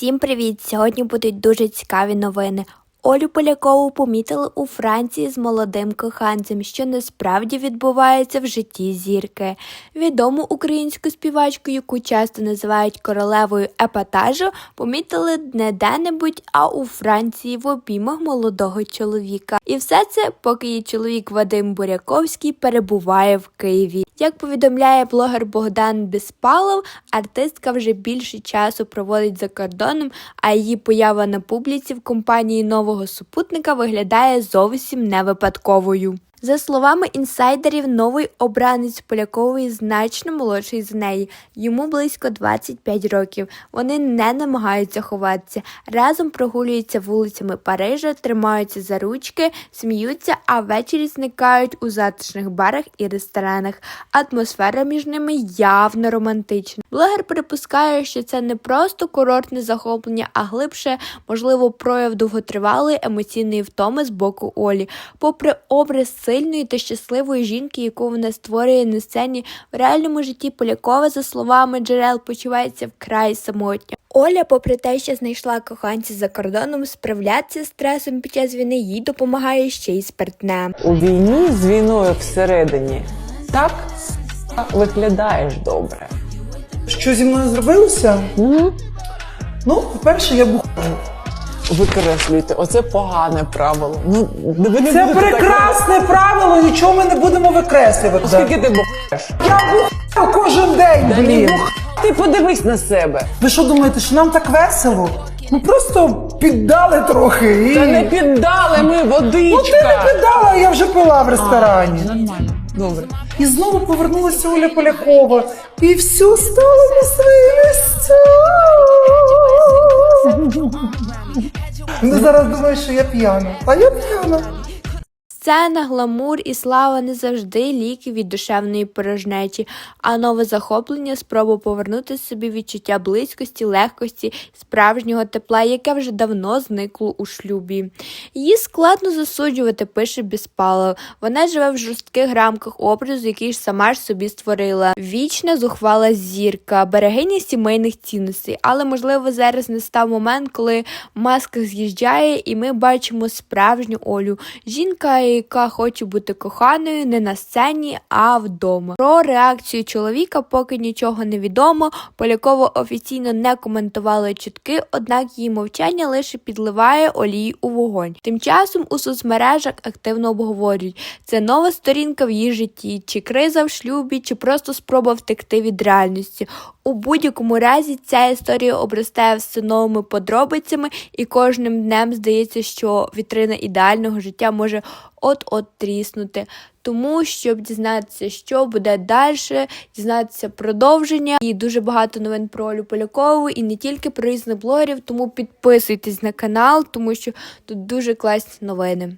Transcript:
Всім привіт! Сьогодні будуть дуже цікаві новини. Олю Полякову помітили у Франції з молодим коханцем, що насправді відбувається в житті зірки. Відому українську співачку, яку часто називають королевою епатажу, помітили не де-небудь, а у Франції в обіймах молодого чоловіка. І все це, поки її чоловік Вадим Буряковський перебуває в Києві. Як повідомляє блогер Богдан Безпалов, артистка вже більше часу проводить за кордоном, а її поява на публіці в компанії нового супутника виглядає зовсім не випадковою. За словами інсайдерів, новий обранець Полякової значно молодший за неї. Йому близько 25 років. Вони не намагаються ховатися. Разом прогулюються вулицями Парижа, тримаються за ручки, сміються, а ввечері зникають у затишних барах і ресторанах. Атмосфера між ними явно романтична. Блогер припускає, що це не просто курортне захоплення, а глибше, можливо, прояв довготривалої емоційної втоми з боку Олі. Попри образ сильної та щасливої жінки, яку вона створює на сцені, в реальному житті Полякова, за словами джерел, почувається вкрай самотньо. Оля, попри те, що знайшла коханця за кордоном, справлятися з стресом під час війни їй допомагає ще й спиртне. У війні з війною всередині так виглядаєш добре. Що зі мною зробилося? Ну, Ну, по-перше, я бухаю. викреслюйте, оце погане правило. Ну, ви не Це прекрасне правило, нічого ми не будемо викреслювати. Скільки ти бухаєш? Я бухаю кожен день, не блін. бух... Ти подивись на себе. Ви що думаєте, що нам так весело? Ми просто піддали трохи і. Та не піддали ми Ну ти не водичка. піддала, я вже пила в ресторані. Нормально. Добре. І знову повернулася Оля Полякова. І все стало на свої місця. Ну зараз думаю, що я п'яна. А я п'яна. Сцена, гламур і слава не завжди ліки від душевної порожнечі, а нове захоплення спроба повернути собі відчуття близькості, легкості, справжнього тепла, яке вже давно зникло у шлюбі. Її складно засуджувати, пише Біспалов. Вона живе в жорстких рамках образу, який ж сама ж собі створила. Вічна зухвала зірка, берегиня сімейних цінностей. Але можливо зараз не став момент, коли маска з'їжджає, і ми бачимо справжню Олю. Жінка, яка хоче бути коханою не на сцені, а вдома. Про реакцію чоловіка поки нічого не відомо. Полякова офіційно не коментувала чутки, однак її мовчання лише підливає олій у вогонь. Тим часом у соцмережах активно обговорюють це нова сторінка в її житті, чи криза в шлюбі, чи просто спроба втекти від реальності. У будь-якому разі ця історія обростає все новими подробицями, і кожним днем здається, що вітрина ідеального життя може от-от тріснути. Тому, щоб дізнатися, що буде далі, дізнатися продовження і дуже багато новин про Олю Полякову, і не тільки про різних блогерів. Тому підписуйтесь на канал, тому що тут дуже класні новини.